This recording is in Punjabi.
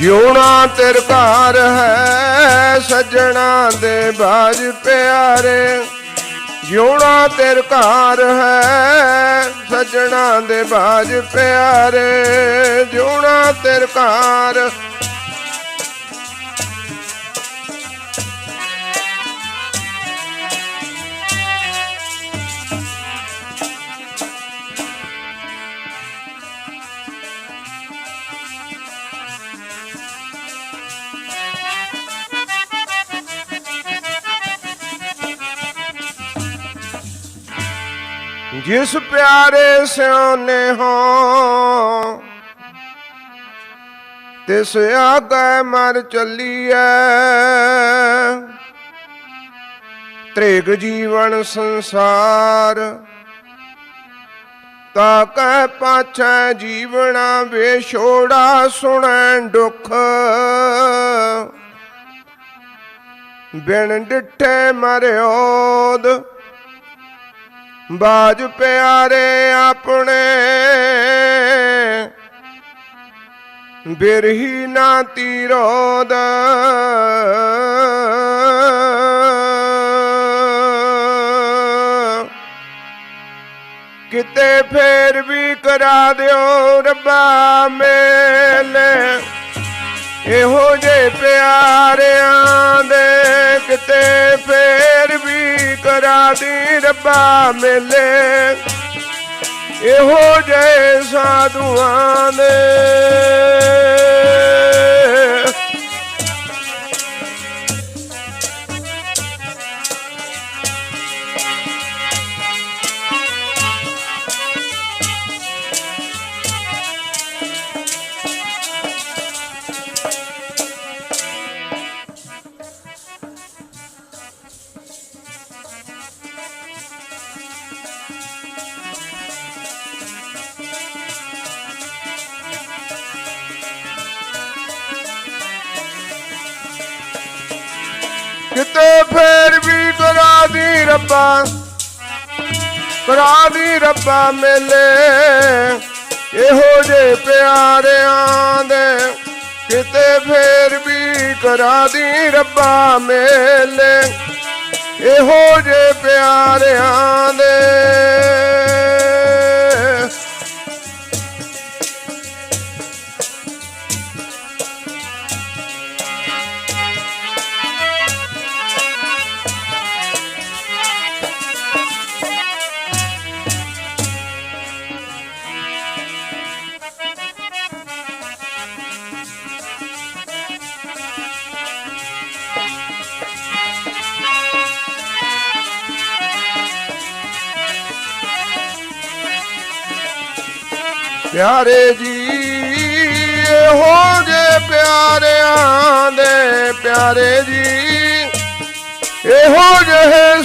ਜਿਉਣਾ ਤੇਰ ਘਰ ਹੈ, ਸੱਜਣਾ ਦੇ ਬਾਜ ਪਿਆਰੇ। ਜਿਉਣਾ ਤੇਰ ਘਰ ਹੈ, ਸੱਜਣਾ ਦੇ ਬਾਜ ਪਿਆਰੇ। ਜਿਉਣਾ ਤੇਰ ਘਰ ਜਿਸ ਪਿਆਰੇ ਸਿਆਨੇ ਹੋ, ਤਿਸ ਆਗੇ ਮਰ ਚੱਲੀਐ। ਤ੍ਰਿਗ ਜੀਵਨ ਸੰਸਾਰ ਤਾ ਕਹਿ ਪਾਛੈ ਜੀਵਣਾ ਵੇਛੋੜਾ ਸੁਣੈ ਦੁੱਖ। ਬਿਨ ਡਿਠੇ ਮਰਿਓਦ ਬਾਜ ਪਿਆਰੇ ਆਪਣੇ। ਬਿਰਹੀ ਨਾ ਤੀਰੋਦ। ਕਿਤੇ ਫੇਰ ਵੀ ਕਰਾ ਦਿਓ ਰੱਬਾ ਮੇਲੇ। ਇਹੋ ਜੇ ਪਿਆਰਿਆਂ ਦੇ ਕਿਤੇ ਦੀ ਰੱਬਾ ਮੇਲੇ। ਇਹੋ ਜੇ ਸਾਧੂਆਂ ਦੇ ਕਿਤੇ ਫੇਰ ਵੀ ਕਰਾ ਦੀ ਰੱਬਾ, ਕਰਾ ਦੀ ਰੱਬਾ ਮੇਲੇ। ਇਹੋ ਜੇ ਪਿਆਰਿਆਂ ਦੇ ਕਿਤੇ ਫੇਰ ਵੀ ਕਰਾ ਦੀ ਰੱਬਾ ਮੇਲੇ। ਇਹੋ ਜੇ ਪਿਆਰਿਆਂ ਦੇ ਪਿਆਰੇ ਜੀ ਇਹੋ ਜੇ ਪਿਆਰਿਆਂ ਦੇ ਪਿਆਰੇ ਜੀ ਇਹੋ ਜਿਹੇ